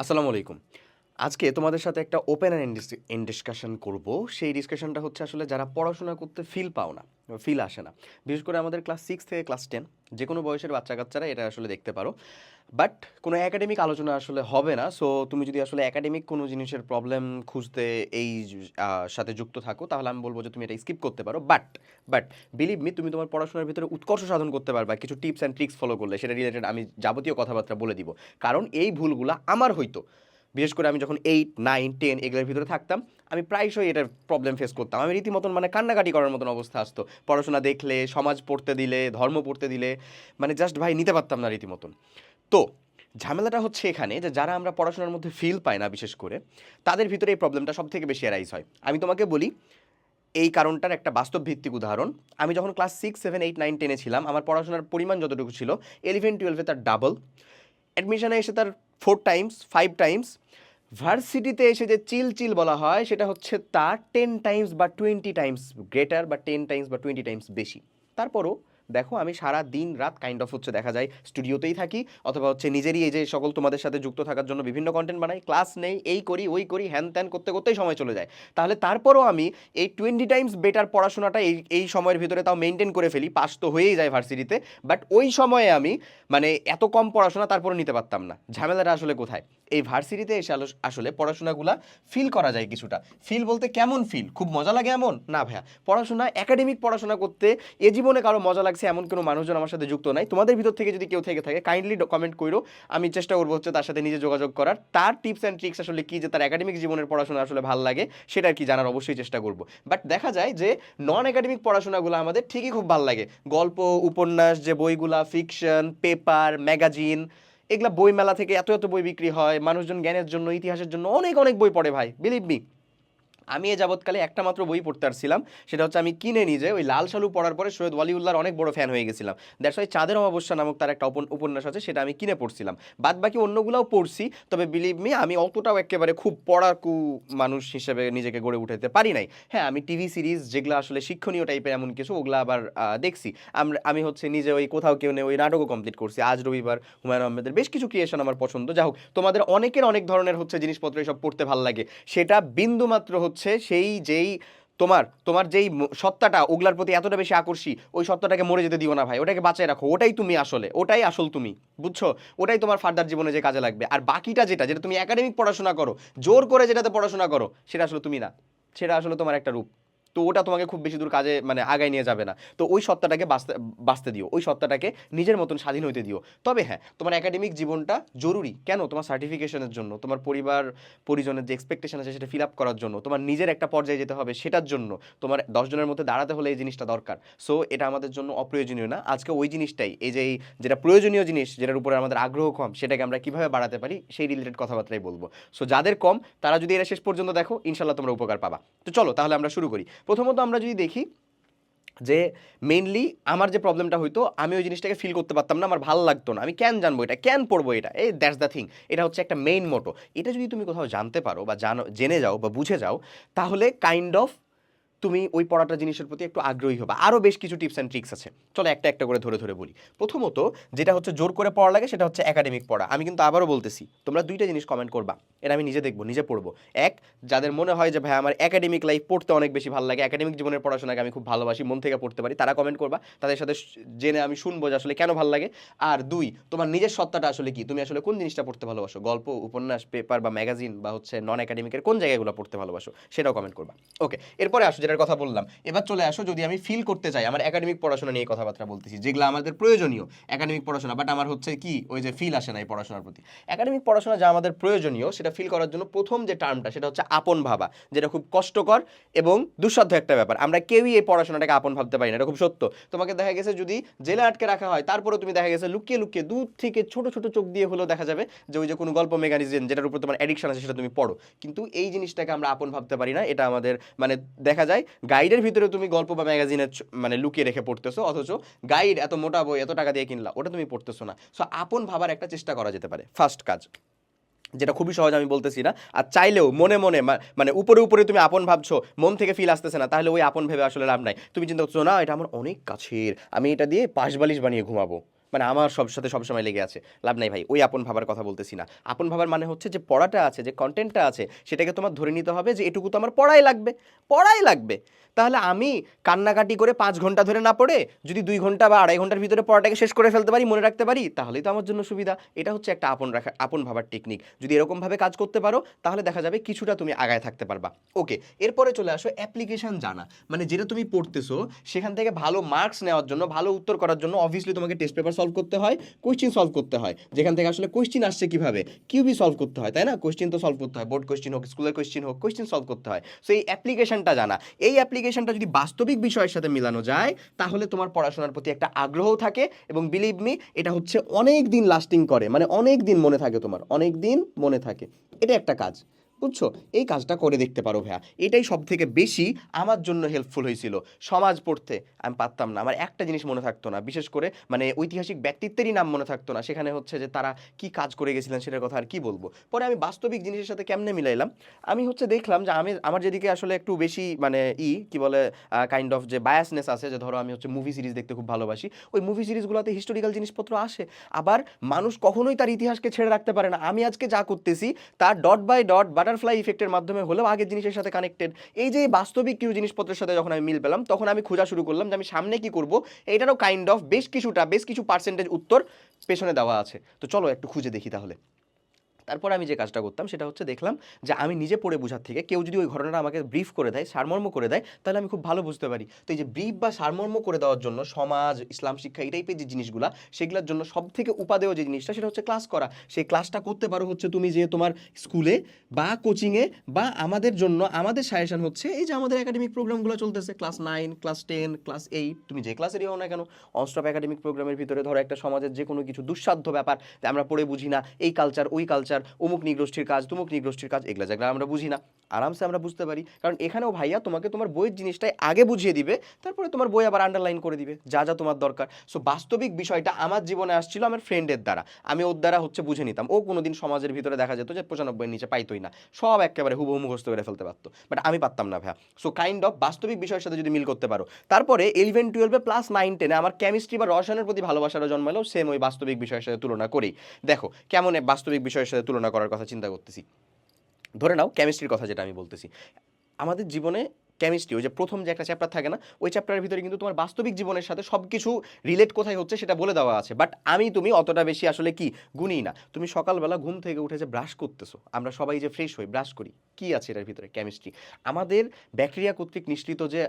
আসসালামু আলাইকুম। আজকে তোমাদের সাথে একটা ওপেন অ্যান্ড ইন ডিসকাশন করব। সেই ডিসকাশনটা হচ্ছে আসলে যারা পড়াশোনা করতে ফিল পাও না ফিল আসে না। বিশেষ করে আমাদের ক্লাস সিক্স থেকে ক্লাস টেন যে কোনো বয়সের বাচ্চা কাচ্চারা এটা আসলে দেখতে পারো। বাট কোনো একাডেমিক আলোচনা আসলে হবে না। সো তুমি যদি আসলে একাডেমিক কোনো জিনিসের প্রবলেম খুঁজতে এই সাথে যুক্ত থাকো, তাহলে আমি বলব যে তুমি এটা স্কিপ করতে পারো। বাট বাট বিলিভ মি তুমি তোমার পড়াশোনার ভিতরে উৎকর্ষ সাধন করতে পারবা। কিছু টিপস অ্যান্ড ট্রিক্স ফলো করলে, সেটা রিলেটেড আমি যাবতীয় কথাবার্তা বলে দিব। কারণ এই ভুলগুলো আমার হইতো। বিশেষ করে আমি যখন এইট নাইন টেন এগুলোর ভিতরে থাকতাম, আমি প্রায়শই এটার প্রবলেম ফেস করতাম। আমি রীতিমতন মানে কান্নাকাটি করার মতন অবস্থা আসতো। পড়াশোনা দেখলে, সমাজ পড়তে দিলে, ধর্ম পড়তে দিলে মানে জাস্ট ভাই নিতে পারতাম না রীতিমতন। তো, ঝামেলাটা হচ্ছে এখানে যে যারা আমরা পড়াশোনার মধ্যে ফিল পাই না বিশেষ করে, তাদের ভিতরে এই প্রবলেমটা সব থেকে বেশি অ্যারাইজ হয়। আমি তোমাকে বলি, এই কারণটার একটা বাস্তব ভিত্তিক উদাহরণ। আমি যখন class six seven eight nine টেনে ছিলাম, আমার পড়াশোনার পরিমাণ যতটুকু ছিল ইলেভেন টুয়েলভে তার ডাবল অ্যাডমিশনে এসে তার ফোর টাইমস ফাইভ টাইমস ভার্সিটিতে এসে যে চিল চিল বলা হয়, সেটা হচ্ছে তার টেন টাইমস বা টোয়েন্টি টাইমস গ্রেটার বা টেন টাইমস বা টোয়েন্টি টাইমস বেশি। তারপরও দেখো, আমি সারা দিন রাত কাইন্ড অফ হচ্ছে দেখা যায় স্টুডিওতেই থাকি, অথবা হচ্ছে নিজেরই এই যে সকল তোমাদের সাথে যুক্ত থাকার জন্য বিভিন্ন কন্টেন্ট বানাই ক্লাস নেই, এই করি, ওই করি, হ্যান ত্যান করতে করতেই সময় চলে যায়। তাহলে তারপরও আমি এই টোয়েন্টি টাইমস বেটার পড়াশোনাটা এই এই সময়ের ভিতরে তাও মেনটেন করে ফেলি পাস তো হয়েই যায় ভার্সিটিতে বাট ওই সময়ে আমি মানে এত কম পড়াশোনা তারপরে নিতে পারতাম না। ঝামেলাটা আসলে কোথায়? এই ভার্সিটিতে এসে আসলে পড়াশোনাগুলা ফিল করা যায় কিছুটা। ফিল বলতে কেমন ফিল খুব মজা লাগে এমন? না ভাইয়া। পড়াশোনা একাডেমিক পড়াশোনা করতে এ জীবনে কারও মজা লাগছে এমন কোনো মানুষজন আমার সাথে যুক্ত নাই। তোমাদের ভিতর থেকে যদি কেউ থেকে থাকে কাইন্ডলি কমেন্ট করো আমি চেষ্টা করব হচ্ছে তার সাথে নিজে যোগাযোগ করার। তার টিপস অ্যান্ড ট্রিক্স আসলে কি যে তার একাডেমিক জীবনের পড়াশোনা আসলে ভালো লাগে সেটা আর কি জানার অবশ্যই চেষ্টা করব। বাট দেখা যায় যে নন একাডেমিক পড়াশোনাগুলো আমাদের ঠিকই খুব ভালো লাগে। গল্প, উপন্যাস, যে বইগুলা ফিকশন পেপার ম্যাগাজিন এগুলা বই মেলা থেকে এত এত বই বিক্রি হয়। মানুষজন জ্ঞানের জন্য, ইতিহাসের জন্য অনেক অনেক বই পড়ে ভাই বিলিভ মি আমি এ যাবৎকালে একটা মাত্র বই পড়তে পারছিলাম সেটা হচ্ছে আমি কিনে নিজে ওই লাল সালু পড়ার পরে সৈয়দ ওয়ালিউল্লাহর অনেক বড় ফ্যান হয়ে গেছিলাম। দ্যাটস ওই চাঁদের অমাবস্যা নামক তার একটা উপন- উপন্যাস আছে, সেটা আমি কিনে পড়ছিলাম। বাদ বাকি অন্যগুলোও পড়ছি, তবে বিলিভ মি আমি অতটাও একেবারে খুব পড়াকু মানুষ হিসেবে নিজেকে গড়ে উঠাতে পারি নাই। হ্যাঁ আমি টিভি সিরিজ যেগুলো আসলে শিক্ষণীয় টাইপের এমন কিছু, ওগুলো আবার দেখছি। আমরা, আমি হচ্ছে নিজে ওই কোথাও কেউ নেই, ওই নাটকও কমপ্লিট করছি। আজ রবিবার হুমায়ুন আহমেদের বেশ কিছু ক্রিয়েশন আমার পছন্দ। যা হোক, তোমাদের অনেকের অনেক ধরনের হচ্ছে জিনিসপত্র এসব পড়তে ভালো লাগে। সেটা বিন্দু মাত্র হচ্ছে সেই যেই তোমার তোমার যেই সত্তাটা ওগুলার প্রতি এতটা বেশি আকর্ষী, ওই সত্তাটাকে মরে যেতে দিও না ভাই, ওটাকে বাঁচায় রাখো, ওটাই তুমি আসলে, ওটাই আসল তুমি, বুঝছ? ওটাই তোমার ফার্দার জীবনে যে কাজে লাগবে। আর বাকিটা যেটা যেটা তুমি একাডেমিক পড়াশোনা করো, জোর করে যেটাতে পড়াশোনা করো, সেটা আসলে তুমি না, সেটা আসলে তোমার একটা রূপ। তো ওটা তোমাকে খুব বেশি দূর কাজে মানে আগায় নিয়ে যাবে না। তো ওই সত্তাটাকে বাঁচতে বাঁচতে দিও। ওই সত্তাটাকে নিজের মতন স্বাধীন হইতে দিও। তবে হ্যাঁ তোমার একাডেমিক জীবনটা জরুরি। কেন? তোমার সার্টিফিকেশনের জন্য, তোমার পরিবার, পরিজনের যে এক্সপেকটেশন আছে সেটা ফিল আপ করার জন্য, তোমার নিজের একটা পর্যায়ে যেতে হবে সেটার জন্য তোমার দশজনের মধ্যে দাঁড়াতে হলে এই জিনিসটা দরকার। সো এটা আমাদের জন্য অপ্রয়োজনীয় না। আজকে ওই জিনিসটাই, এই যে, যেটা প্রয়োজনীয় জিনিস, যেটার উপরে আমাদের আগ্রহ কম, সেটাকে আমরা কীভাবে বাড়াতে পারি, সেই রিলেটেড কথাবার্তাই বলব। সো যাদের কম, তারা যদি এরা শেষ পর্যন্ত দেখো ইনশাল্লাহ তোমরা উপকার পাবা। তো চলো, তাহলে আমরা শুরু করি। প্রথমত আমরা যদি দেখি যে মেনলি আমার যে প্রবলেমটা হইতো, আমি ওই জিনিসটাকে ফিল করতে পারতাম না, আমার ভালো লাগতো না। আমি ক্যান জানব এটা? ক্যান পড়ব এটা? এই দ্যাটস দ্য থিং এটা হচ্ছে একটা মেইন মোটো এটা যদি তুমি কোথাও জানতে পারো বা জানো, জেনে যাও বা বুঝে যাও, তাহলে কাইন্ড অফ তুমি ওই পড়াটা জিনিসের প্রতি একটু আগ্রহী হবে। আরও বেশ কিছু টিপস অ্যান্ড ট্রিক্স আছে। চলো একটা একটা করে ধরে ধরে বলি। প্রথমত, যেটা হচ্ছে জোর করে পড়া লাগে, সেটা হচ্ছে একাডেমিক পড়া। আমি কিন্তু আবারও বলতেছি, তোমরা দুইটা জিনিস কমেন্ট করবা। এটা আমি নিজে দেখব, নিজে পড়ব। এক, যাদের মনে হয় যে, ভাই, আমার একাডেমিক লাইফ পড়তে অনেক বেশি ভালো লাগে একাডেমিক জীবনের পড়াশোনাকে আমি খুব ভালোবাসি, মন থেকে পড়তে পারি, তারা কমেন্ট করবা। তাদের সাথে জেনে আমি শুনব যে আসলে কেন ভালো লাগে। আর দুই, তোমার নিজের সত্তাটা আসলে কি? তুমি আসলে কোন জিনিসটা পড়তে ভালোবাসো? গল্প, উপন্যাস পেপার বা ম্যাগাজিন বা হচ্ছে নন একাডেমিকের কোন জায়গাগুলো পড়তে ভালোবাসো? সেটাও কমেন্ট করবা। ওকে এরপরে আসো যেটার কথা বললাম। এবার চলে আসো যদি আমি ফিল করতে চাই, আমার একাডেমিক পড়াশোনা নিয়ে কথাবার্তা বলতেছি, যেগুলো আমাদের প্রয়োজনীয় একাডেমিক পড়াশোনা বাট আমার হচ্ছে কি, ওই যে ফিল আসে না এই পড়াশোনার প্রতি। একাডেমিক পড়াশোনা যা আমাদের প্রয়োজনীয়, সেটা ফিল করার জন্য প্রথম যে টার্মটা সেটা হচ্ছে আপন ভাবা, যেটা খুব কষ্টকর এবং দুঃসাধ্য একটা ব্যাপার। আমরা কেউই এই পড়াশোনাটাকে আপন ভাবতে পারি না, এটা খুব সত্য। তোমাকে দেখা গেছে যদি জেলে আটকে রাখা হয় তারপরে তুমি দেখা গেছে লুকিয়ে লুকিয়ে দূর থেকে ছোট ছোট চোখ দিয়ে হলেও দেখা যাবে যে ওই যে কোনো গল্প মেকানিজম যেটার উপর তোমার অ্যাডিকশন আছে সেটা তুমি পড়ো। কিন্তু এই জিনিসটাকে আমরা আপন ভাবতে পারি না, এটা আমাদের মানে দেখা যায় গাইডের ভিতরে তুমি গল্প বা ম্যাগাজিনের মানে লুকিয়ে রেখে পড়তেছো, অথচ গাইড এত মোটা বই, এত টাকা দিয়ে কিনলা, ওটা তুমি পড়তেছো না। সো আপন ভাবার একটা চেষ্টা করা যেতে পারে ফার্স্ট কাজ। যেটা খুবই সহজ আমি বলতেছি না, আর চাইলেও মনে মনে মানে উপরে উপরে তুমি আপন ভাবছ, মন থেকে ফিল আসতেছে না, তাহলে ওই আপন ভেবে আসলে লাভ নাই। তুমি চিন্তা করছ, না, এটা আমার অনেক কাছের, আমি এটা দিয়ে পাশ বালিশ বানিয়ে ঘুমাবো। মানে আমার সব সাথে সবসময় লেগে আছে। লাভ নাই ভাই, ওই আপন ভাবার কথা বলতেছি না। আপন ভাবার মানে হচ্ছে যে পড়াটা আছে, যে কন্টেন্টটা আছে, সেটাকে তোমার ধরে নিতে হবে যে এটুকু তো আমার পড়াই লাগবে। পড়াই লাগবে। তাহলে আমি কান্নাকাটি করে পাঁচ ঘণ্টা ধরে না পড়ে, যদি দুই ঘণ্টা বা আড়াই ঘণ্টার ভিতরে পড়াটাকে শেষ করে ফেলতে পারি, মনে রাখতে পারি, তাহলেই তো আমার জন্য সুবিধা। এটা হচ্ছে একটা আপন রাখা, আপন ভাবার টেকনিক যদি এরকমভাবে কাজ করতে পারো, তাহলে দেখা যাবে কিছুটা তুমি আগায় থাকতে পারবা। ওকে এরপরে চলে আসো অ্যাপ্লিকেশন জানা। মানে যেটা তুমি পড়তেছো, সেখান থেকে ভালো মার্কস নেওয়ার জন্য, ভালো উত্তর করার জন্য অবভিয়াসলি তোমাকে টেস্ট পেপার সলভ করতে হয় কোয়েশ্চিন সলভ করতে হয়। যেখান থেকে আসলে কোয়েশ্চিন আসছে কীভাবে? কিউবি সলভ করতে হয়, তাই না? কোয়েশ্চিন তো সলভ করতে হয় বোর্ড কোয়েশ্চিন হোক স্কুলের কোয়েশ্চিন হোক কোয়েশ্চিন সলভ করতে হয়। সো এই অ্যাপ্লিকেশনটা জানা। এই অ্যাপ্লিকেশনটা যদি বাস্তবিক বিষয়ের সাথে মিলানো যায়, তাহলে তোমার পড়াশোনার প্রতি একটা আগ্রহ থাকে এবং বিলিভ মি এটা হচ্ছে অনেক দিন লাস্টিং করে। মানে অনেক দিন মনে থাকে তোমার অনেক দিন মনে থাকে। এটা একটা কাজ। বুঝছ? এই কাজটা করে দেখতে পারো ভাইয়া। এটাই সব থেকে বেশি আমার জন্য হেল্পফুল হয়েছিল। সমাজ পড়তে আমি পারতাম না। আমার একটা জিনিস মনে থাকতো না। বিশেষ করে মানে ঐতিহাসিক ব্যক্তিত্বেরই নাম মনে থাকতো না। সেখানে হচ্ছে যে তারা কি কাজ করে গেছিলেন সেটার কথা আর কি বলব? পরে আমি বাস্তবিক জিনিসের সাথে কেমনে মিলাইলাম? আমি হচ্ছে দেখলাম যে আমি, আমার যেদিকে আসলে একটু বেশি মানে ই, কি বলে কাইন্ড অফ যে বায়াসনেস আছে, যে ধরো আমি হচ্ছে মুভি সিরিজ দেখতে খুব ভালোবাসি, ওই মুভি সিরিজগুলোতে হিস্টোরিক্যাল জিনিসপত্র আসে। আবার মানুষ কখনোই তার ইতিহাসকে ছেড়ে রাখতে পারে না। আমি আজকে যা করতেছি, তার ডট বাই ডট বাটারফ্লাই ইফেক্টের মাধ্যমে হলেও আগের জিনিসের সাথে কানেক্টেড এই যে বাস্তবিক কিছু জিনিসপত্রের সাথে যখন আমি মিল পেলাম, তখন আমি খোঁজা শুরু করলাম যে আমি সামনে কি করব। এটারও কাইন্ড অফ বেশ কিছুটা, বেশ কিছু পার্সেন্টেজ উত্তর পেছনে দেওয়া আছে। তো চলো একটু খুঁজে দেখি তাহলে। তারপর আমি যে কাজটা করতাম সেটা হচ্ছে দেখলাম যে আমি নিজে পড়ে বোঝার থেকে কেউ যদি ওই ঘটনাটা আমাকে ব্রিফ করে দেয়, সারমর্ম করে দেয়, তাহলে আমি খুব ভালো বুঝতে পারি। তো এই যে ব্রিফ বা সারমর্ম করে দেওয়ার জন্য সমাজ, ইসলাম, শিক্ষা এই টাইপের যে জিনিসগুলো, সেগুলোর জন্য সব থেকে উপাদেয় যে জিনিসটা সেটা হচ্ছে ক্লাস করা। সেই ক্লাসটা করতে পারো হচ্ছে তুমি যে তোমার স্কুলে বা কোচিংয়ে বা আমাদের জন্য, আমাদের সাজেশন হচ্ছে এই যে আমাদের একাডেমিক প্রোগ্রামগুলো চলতেছে class nine class ten class eight তুমি যে ক্লাসেরই হও না কেন অনস্টপ একাডেমিক প্রোগ্রামের ভিতরে ধরো একটা সমাজের যে কোনো কিছু দুঃসাধ্য ব্যাপার আমরা পড়ে বুঝি না, এই কালচার ওই কালচার অমুক নিগোষ্ঠীর কাজ, তুমুক নিগোষ্ঠীর কাজ, এগুলো যেগুলো আমরা বুঝি না। আরামসে আমরা বুঝতে পারি। কারণ এখানেও ভাইয়া তোমাকে তোমার বইয়ের জিনিসটাই আগে বুঝিয়ে দিবে, তারপরে তোমার বই আবার আন্ডারলাইন করে দিবে, যা যা তোমার দরকার। সো বাস্তবিক বিষয়টা আমার জীবনে আসছিল আমার ফ্রেন্ডের দ্বারা। আমি ওর দ্বারা হচ্ছে বুঝে নিতাম। ও কোনোদিন সমাজের ভিতরে দেখা যেত যে পঁচানব্বই নিচে পাইতোই না। সব একেবারে হুবহু মুখস্থ করে ফেলতে পারতো। বাট আমি পারতাম না ভাইয়া। সো কাইন্ড অফ বাস্তবিক বিষয়ের সাথে যদি মিল করতে পারো। তারপরে ইলেভেন টুয়েলভে প্লাস নাইন টেনে আমার কেমিস্ট্রি বা রসায়নের প্রতি ভালোবাসাটা জন্মালো সেম ওই বাস্তবিক বিষয়ের সাথে তুলনা করেই। দেখো, কেমন বাস্তবিক বিষয়ের সাথে তুলনা করার কথা চিন্তা করতেছি। ধরে নাও কেমিস্ট্রির কথা যেটা আমি বলতেছি। আমাদের জীবনে কেমিস্ট্রি ওই যে প্রথম যে একটা চ্যাপ্টার থাকে না, ওই চ্যাপ্টারের ভিতরে কিন্তু তোমার বাস্তবিক জীবনের সাথে সব কিছু রিলেট কোথায় হচ্ছে সেটা বলে দেওয়া আছে। বাট আমি, তুমি অতটা বেশি আসলে কি গুনি না। তুমি সকালবেলা ঘুম থেকে উঠে যে ব্রাশ করতেছো, আমরা সবাই যে ফ্রেশ হই ব্রাশ করি, কি আছে এটার ভিতরে কেমিস্ট্রি আমাদের ব্যাকটেরিয়া কর্তৃক নিষ্কৃত যে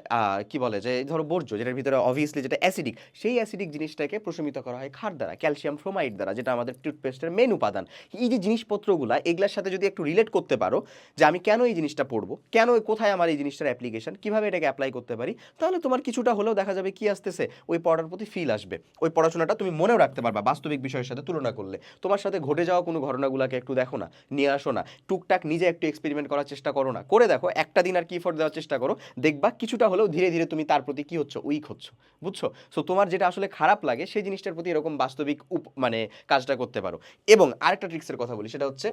কি বলে যে, ধরো বর্জ্য, যেটার ভিতরে অবভিয়াসলি যেটা অ্যাসিডিক সেই অ্যাসিডিক জিনিসটাকে প্রশমিত করা হয় খার দ্বারা ক্যালসিয়াম ফ্রোমাইড দ্বারা, যেটা আমাদের টুথপেস্টের মেন উপাদান। এই যে জিনিসপত্রগুলা, এগুলোর সাথে যদি একটু রিলেট করতে পারো, যে আমি কেন এই জিনিসটা পড়ব, কেন কোথায় আমার এই জিনিসটার অ্যাপ্লিকেশন কীভাবে এটাকে অ্যাপ্লাই করতে পারি, তাহলে তোমার কিছুটা হলেও দেখা যাবে কি আসতেছে, ওই পড়ার প্রতি ফিল আসবে। ওই পড়াশোনাটা তুমি মনেও রাখতে পারবা বাস্তবিক বিষয়ের সাথে তুলনা করলে। তোমার সাথে ঘটে যাওয়া কোনো ঘটনাগুলোকে একটু দেখো না, নিয়ে আসো না। টুকটাক নিজে একটু এক্সপেরিমেন্ট করার চেষ্টা করো না। করে দেখো, একটা দিন আর কি ফোর দেওয়ার চেষ্টা করো, দেখবা কিছুটা হলেও ধীরে ধীরে তুমি তার প্রতি কি হচ্ছে উইক হচ্ছ। বুঝছ? সো তোমার যেটা আসলে খারাপ লাগে, সেই জিনিসটার প্রতি এরকম বাস্তবিক উপ মানে কাজটা করতে পারো। এবং আরেকটা ট্রিক্সের কথা বলি, সেটা হচ্ছে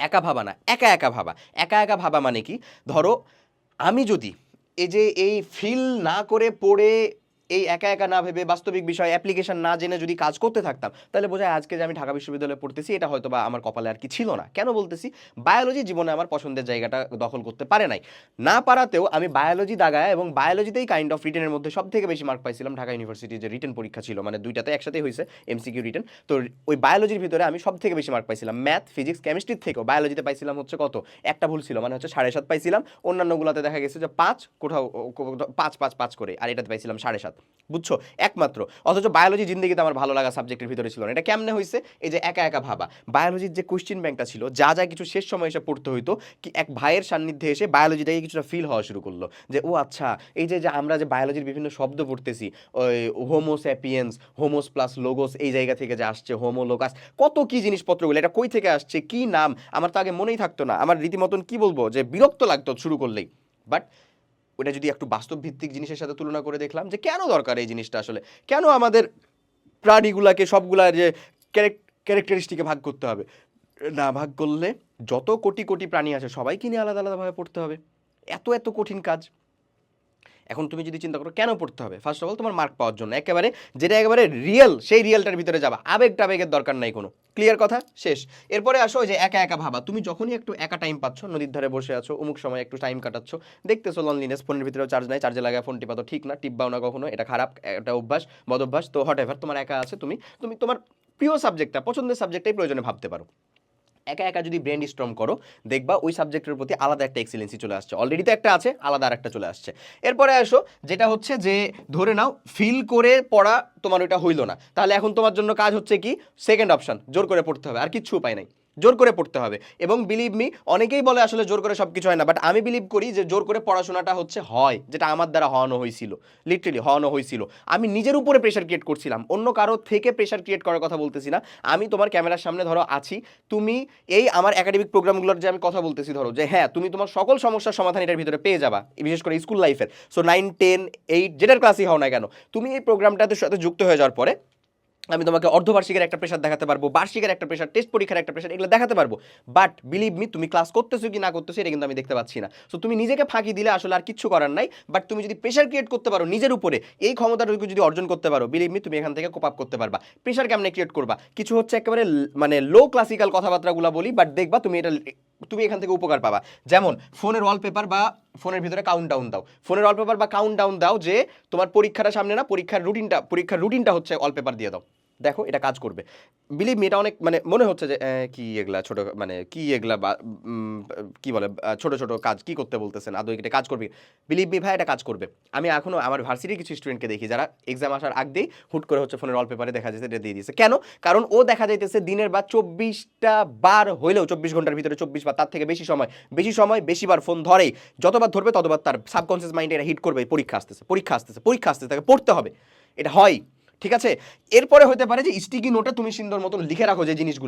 একা ভাবা না, একা একা ভাবা। একা একা ভাবা মানে কি? ধরো আমি যদি এই যে এই ফিল না করে পড়ে এই একা একা না ভেবে বাস্তবিক বিষয় অ্যাপ্লিকেশন না জেনে যদি কাজ করতে থাকতাম, তাহলে বোঝায় আজকে যে আমি ঢাকা বিশ্ববিদ্যালয়ে পড়তেছি, এটা হয়তো বা আমার কপালে আর কি ছিল না। কেন বলতেছি? বায়োলজি জীবনে আমার পছন্দের জায়গাটা দখল করতে পারে নাই। না পারাতেও আমি বায়োলজি দাগায় এবং বায়োলজিতেই কাইন্ড অফ রিটেনের মধ্যে সব থেকে বেশি মার্ক পাইছিলাম ঢাকা ইউনিভার্সিটির যে রিটেন পরীক্ষা ছিল। মানে দুইটাতে একসাথেই হয়েছে এমসিকিউ রিটেন তো ওই বায়োলজির ভিতরে আমি সব থেকে বেশি মার্ক পাইছিলাম। ম্যাথ ফিজিক্স কেমিস্ট্রির থেকেও। বায়োলজিতে পাইছিলাম হচ্ছে কত? একটা ভুল ছিল মানে হচ্ছে সাড়ে সাত পাইছিলাম। অন্যান্যগুলোতে দেখা গেছে যে পাঁচ, কোথাও কোথাও, পাঁচ পাঁচ পাঁচ করে। আর এটাতে পাইছিলাম সাড়ে সাত। বুঝছ? একমাত্র। অথচ বায়োলজি জিন্দগিতে আমার ভালো লাগা সাবজেক্টের ভিতরে ছিল না। এটা কেমনে হয়েছে এই যে একা একা ভাবা। বায়োলজির যে কোশ্চিন ব্যাংকটা ছিল, যা যা কিছু শেষ সময় এসে পড়তে হইতো, কি এক ভাইয়ের সান্নিধ্যে এসে বায়োলজিটাকে কিছুটা ফিল হওয়া শুরু করল। যে, ও আচ্ছা এই যে যে আমরা যে বায়োলজির বিভিন্ন শব্দ পড়তেছি, ওই হোমোস্যাপিয়েন্স হোমোস প্লাস লোগোস এই জায়গা থেকে যে আসছে হোমোলোকাস কত কি জিনিসপত্রগুলো, এটা কই থেকে আসছে, কি নাম? আমার তো আগে মনেই থাকতো না। আমার রীতিমতন কি বলব? যে বিরক্ত লাগতো শুরু করলেই। বাট ওটা যদি একটু বাস্তব ভিত্তিক জিনিসের সাথে তুলনা করে দেখলাম যে কেন দরকার এই জিনিসটা আসলে? কেন আমাদের প্রাণীগুলাকে সবগুলা যে ক্যারেক্টারিস্টিকে ভাগ করতে হবে? না ভাগ করলে যত কোটি কোটি প্রাণী আছে সবাইকে নিয়ে আলাদা আলাদাভাবে পড়তে হবে। এত এত কঠিন কাজ। এখন তুমি যদি চিন্তা করো, কেন পড়তে হবে? ফার্স্ট অফ অল তোমার মার্ক পাওয়ার জন্য। একেবারে, যেটা একেবারে রিয়েল সেই রিয়েলটার ভিতরে যাবা। আবেগ টাবেগের দরকার নাই কোনো। ক্লিয়ার কথা? শেষ। এরপরে আসো যে একা একা ভাবা। তুমি যখনই একটু একা টাইম পাচ্ছ, নদীর ধারে বসে আছো, অমুক সময় একটু টাইম কাটাচ্ছ, দেখতেছো লনলিনেস ফোনের ভিতরেও চার্জ নাই চার্জে লাগায় ফোন টিপা ঠিক না টিপবাও না কখনো, এটা খারাপ, একটা অভ্যাস, বদ অভ্যাস। তো হট এভার তোমার একা আছে, তুমি তুমি তোমার প্রিয় সাবজেক্টটা পছন্দের সাবজেক্টটাই প্রয়োজনে ভাবতে পারো। একা একা যদি ব্রেন স্ট্রম করো, দেখবা ওই সাবজেক্টের প্রতি আলাদা একটা এক্সিলেন্সি চলে আসছে। অলরেডি তো একটা আছে, আলাদা আর একটা চলে আসছে। এরপরে আসো, যেটা হচ্ছে যে, ধরে নাও ফিল করে পড়া তোমার ওইটা হইল না। তাহলে এখন তোমার জন্য কাজ হচ্ছে কি? সেকেন্ড অপশান জোর করে পড়তে হবে, আর কিচ্ছু উপায় নাই। জোর করে পড়তে হবে। এবং বিলিভ মি অনেকেই বলে আসলে জোর করে সব কিছু হয় না বাট আমি বিলিভ করি যে জোর করে পড়াশোনাটা হচ্ছে হয়, যেটা আমার দ্বারা হওয়ানো হয়েছিল লিটারেলি হওয়ানো হয়েছিল। আমি নিজের উপরে প্রেশার ক্রিয়েট করছিলাম, অন্য কারও থেকে প্রেশার ক্রিয়েট করার কথা বলতেছি না। আমি তোমার ক্যামেরার সামনে ধরো আছি, তুমি এই আমার একাডেমিক প্রোগ্রামগুলোর যে আমি কথা বলতেছি ধরো, যে হ্যাঁ তুমি তোমার সকল সমস্যার সমাধান এটার ভিতরে পেয়ে যাবা, বিশেষ করে স্কুল লাইফের সো নাইন টেন এইট যেটার ক্লাসই হও না কেন, তুমি এই প্রোগ্রামটাতে সাথে যুক্ত হয়ে যাওয়ার পরে আমি তোমাকে অর্ধবার্ষিকের একটা প্রেশার দেখাতে পারব, বার্ষিকের একটা প্রেশার টেস্ট পরীক্ষার একটা প্রেশার এগুলো দেখাতে পারব। বাট বিলিভ মি তুমি ক্লাস করতেছো কি না করতেছো, এটা কিন্তু আমি দেখতে পাচ্ছি না। সো তুমি নিজেকে ফাঁকি দিলে আসলে আর কিচ্ছু করার নাই বাট তুমি যদি প্রেশার ক্রিয়েট করতে পারো নিজের উপরে, এই ক্ষমতাটুকু যদি অর্জন করতে পারো বিলিভ মি তুমি এখান থেকে কোপ আপ করতে পারবা। প্রেশার কেমনে ক্রিয়েট করবা? কিছু হচ্ছে একেবারে মানে লো ক্লাসিক্যাল কথাবার্তাগুলো বলি বাট দেখবা তুমি এটা, তুমি এখান থেকে উপকার পাবা। যেমন, ফোনের ওয়ালপেপার বা ফোনের ভিতরে কাউন্ট ডাউন দাও। ফোনের ওয়ালপেপার বা কাউন্ট ডাউন দাও যে তোমার পরীক্ষাটা সামনে না, পরীক্ষার রুটিনটা পরীক্ষার রুটিনটা হচ্ছে ওয়ালপেপার দিয়ে দাও। দেখো এটা কাজ করবে। বিলিভ মি এটা অনেক মানে মনে হচ্ছে যে কি এগুলা ছোট মানে কি এগুলা বা কি বলে ছোট ছোট কাজ কি করতে বলতেছেন? আদৌ এটা কাজ করবে? বিলিভ মি ভাই, এটা কাজ করবে। আমি এখনও আমার ভার্সিটির কিছু স্টুডেন্টকে দেখি যারা এক্সাম আসার আগ দিয়ে হুট করে হচ্ছে ফোনের অল পেপারে দেখা যাচ্ছে এটা দিয়ে দিয়েছে। কেন? কারণ ও দেখা যাইতেছে দিনের বা চব্বিশটা বার হইলেও, চব্বিশ ঘণ্টার ভিতরে চব্বিশ বার তার থেকে বেশি সময় বেশি সময় বেশিবার ফোন ধরেই, যতবার ধরবে ততবার তার সাবকনসিয়াস মাইন্ডে এটা হিট করবে, পরীক্ষা আসতেছে পরীক্ষা আসতেছে পরীক্ষা আসতেছে, তাকে পড়তে হবে। এটা হয়। ঠিক আছে? এরপরে হতে পারে যে স্টিকি নোটে তুমি সুন্দর মতন লিখে রাখো যে জিনিসগুলো।